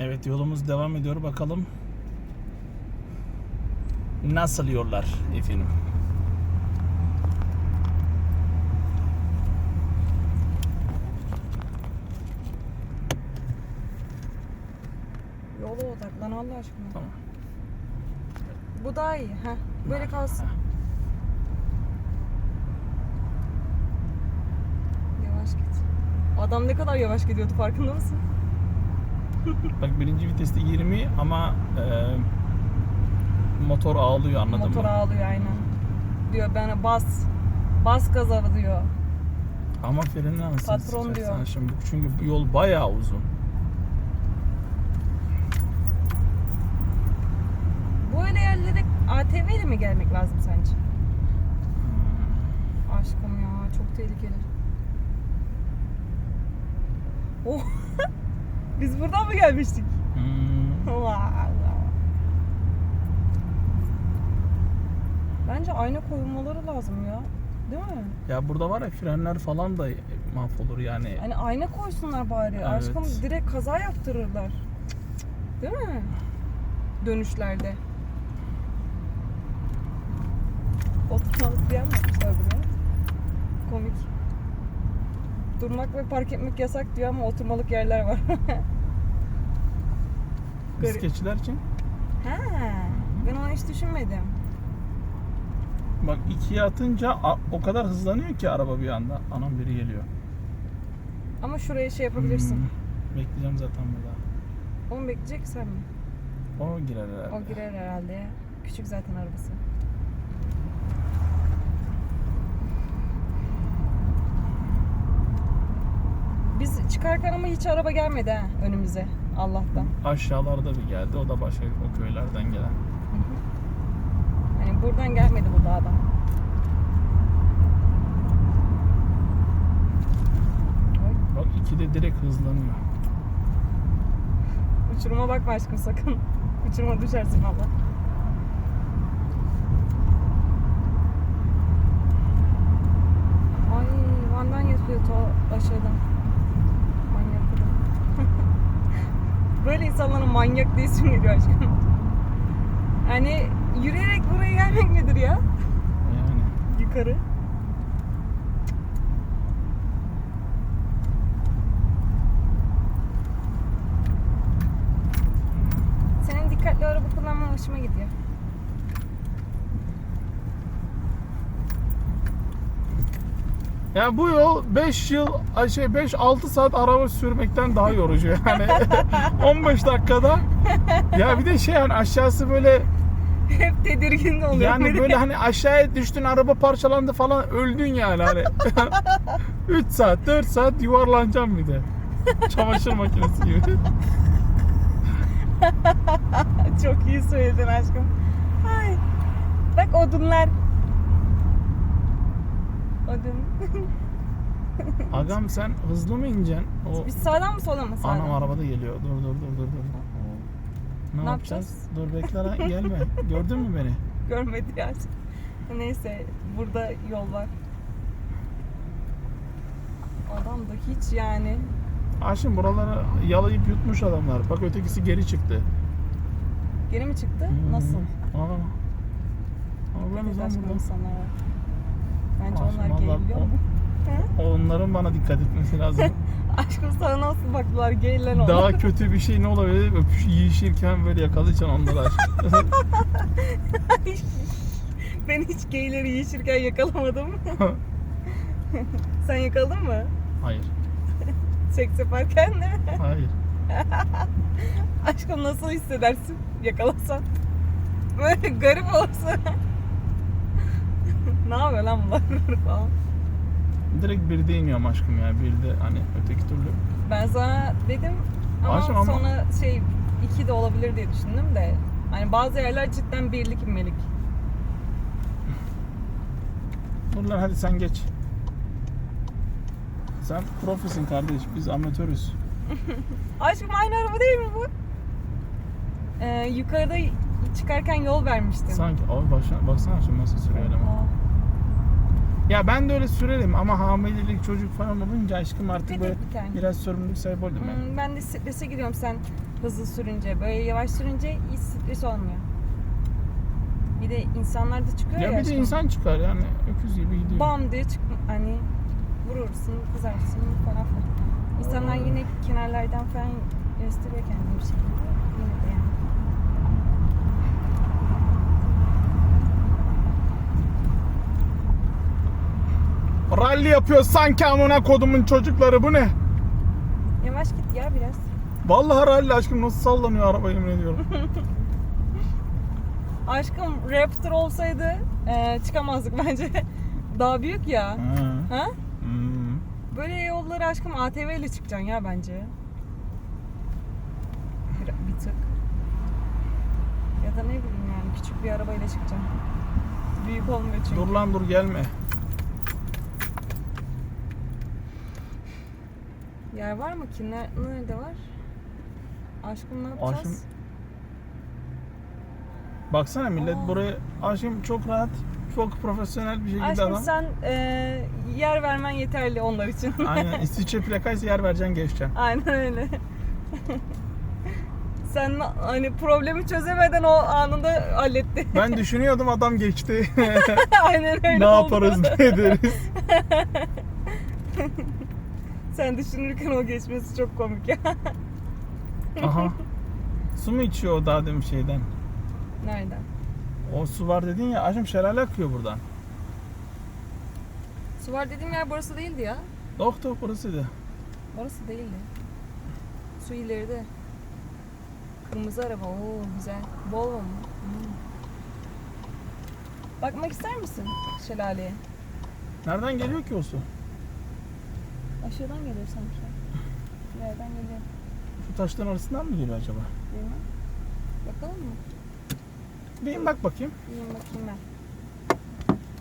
Evet yolumuz devam ediyor bakalım. Nasıl yollar efendim? Yola odaklan Allah aşkına. Tamam. Bu daha iyi. Heh. Böyle kalsın. Yavaş git. Adam ne kadar yavaş gidiyordu farkında mısın? Bak birinci viteste 20 ama e, motor ağlıyor anladın Motor mı? ağlıyor aynen. Diyor ben bas. Bas gaza diyor. Ama freni anasını Patron diyor. Şimdi, çünkü bu yol bayağı uzun. Böyle yerlere ATV ile mi gelmek lazım sence? Aşkım ya çok tehlikeli. Oh. Biz buradan mı gelmiştik? Hmm. Allah. Bence ayna koyulmaları lazım ya. Değil mi? Ya burada var ya frenler falan da mahvolur yani. Hani ayna koysunlar bari. Evet. Aşkım direkt kaza yaptırırlar. Değil mi? Dönüşlerde. Oturmalık bir yer mi yapmışlar buraya? Komik. Durmak ve park etmek yasak diyor ama oturmalık yerler var. Bisikletçiler için. He, ben onu hiç düşünmedim. Bak ikiye atınca o kadar hızlanıyor ki araba bir anda. Anam biri geliyor. Ama şuraya şey yapabilirsin. Hmm. Bekleyeceğim zaten burada. Onu bekleyecek sen mi? O girer herhalde. O girer herhalde. Küçük zaten arabası. Biz çıkarken ama hiç araba gelmedi ha önümüze Allah'tan. Aşağılarda bir geldi. O da başka o köylerden gelen. Hani buradan gelmedi bu dağdan. Bak iki de direkt hızlanıyor. Uçuruma bakma aşkım sakın. Uçuruma düşersin valla. Ay Van'dan yapıyor ta aşağıdan. Manyak adam. Böyle insanlara manyak diye isim geliyor aşkım. Hani yürüyerek buraya gelmek nedir ya? Yani. Yukarı. Senin dikkatli araba kullanman hoşuma gidiyor. Ya bu yol 5 yıl şey 5-6 saat araba sürmekten daha yorucu yani 15 dakikada ya bir de şey hani aşağısı böyle Hep tedirgin oluyor. yani böyle hani aşağıya düştün araba parçalandı falan öldün yani hani 3 saat 4 saat yuvarlanacağım bir de çamaşır makinesi gibi Çok iyi söyledin aşkım. Ay. Bak odunlar. Odun. Agam sen hızlı mı ineceksin o Biz sağdan mı sola mı sağdan? anam arabada geliyor dur dur dur dur dur ne, Ne yapacağız dur bekle lan gelme gördün mü beni Görmedi ya. Neyse burada yol var. Adam da hiç yani. Aşkım buraları yalayıp yutmuş adamlar. Bak ötekisi geri çıktı. Geri mi çıktı? Hmm. Nasıl? Aa. Evet zaman aşkım burada. insanlar var. Bence Aşkım, onlar vallahi geyiliyor o- mu? Onların bana dikkat etmesi lazım. Aşkım sana nasıl baktılar geyilen onlar. Daha kötü bir şey ne olabilir? Öpüş yiyişirken böyle yakalayacaksın onları aşkım. ben hiç geyleri yeşirken yakalamadım. Sen yakaladın mı? Hayır. Seks yaparken de. Hayır. Aşkım nasıl hissedersin yakalasan? Böyle garip olsa. Ne yapıyor lan bunlar falan. Direkt bir de iniyorum aşkım ya. Bir de hani öteki türlü. Ben sana dedim ama Aşkım ama- sonra şey iki de olabilir diye düşündüm de. Hani bazı yerler cidden birlik inmelik. Dur lan hadi sen geç. Sen profisin kardeş. Biz amatörüz. Aşkım aynı araba değil mi bu? Ee, yukarıda çıkarken yol vermiştim. Sanki abi başına, baksana şimdi nasıl sürüyor eleman. Aa. Ya ben de öyle sürerim ama hamilelik çocuk falan olunca aşkım artık böyle bir tane. biraz sorumluluk sahibi oldum ben. Hmm, ben de strese giriyorum sen hızlı sürünce. Böyle yavaş sürünce hiç stres olmuyor. Bir de insanlar da çıkıyor ya. Ya bir de aşkım. insan çıkar yani öküz gibi gidiyor. Bam diye çık hani vurursun, kızarsın falan filan. İnsanlar yine kenarlardan falan gösteriyor kendini bir şekilde. Yine de yani. Rally yapıyor sanki amına kodumun çocukları bu ne? Yavaş git ya biraz. Vallahi rally aşkım nasıl sallanıyor araba yemin ediyorum. Aşkım Raptor olsaydı e, çıkamazdık bence. Daha büyük ya. Ha. Ha? Hmm. Böyle yolları aşkım ATV ile çıkacaksın ya bence. Bir, bir tık. Ya da ne bileyim yani küçük bir arabayla çıkacaksın. Büyük olmuyor çünkü. Dur lan dur gelme. Yer var mı ki? Ne- Nerede var? Aşkım ne yapacağız? Aşkım, Baksana millet Aa. buraya aşkım çok rahat, çok profesyonel bir şekilde Aşkım adam. sen e, yer vermen yeterli onlar için. Aynen İsviçre plakaysa yer vereceksin geçeceksin. Aynen öyle. sen hani problemi çözemeden o anında halletti. Ben düşünüyordum adam geçti. Aynen öyle ne oldu. yaparız ne ederiz. Sen düşünürken o geçmesi çok komik ya. Aha. Su mu içiyor o daha demin şeyden? Nereden? O su var dedin ya aşkım şelale akıyor buradan. Su var dediğim yer burası değildi ya. Doktor burasıydı. Burası değildi. Su ileride. Kırmızı araba. Oo güzel. Volvo mu? Hmm. Bakmak ister misin şelaleye? Nereden geliyor ki o su? Aşağıdan geliyor sanki. Nereden geliyor? Şu taşların arasından mı geliyor acaba? Bilmem. Bakalım mı? Bir bak bakayım. İyiyim bakayım ben.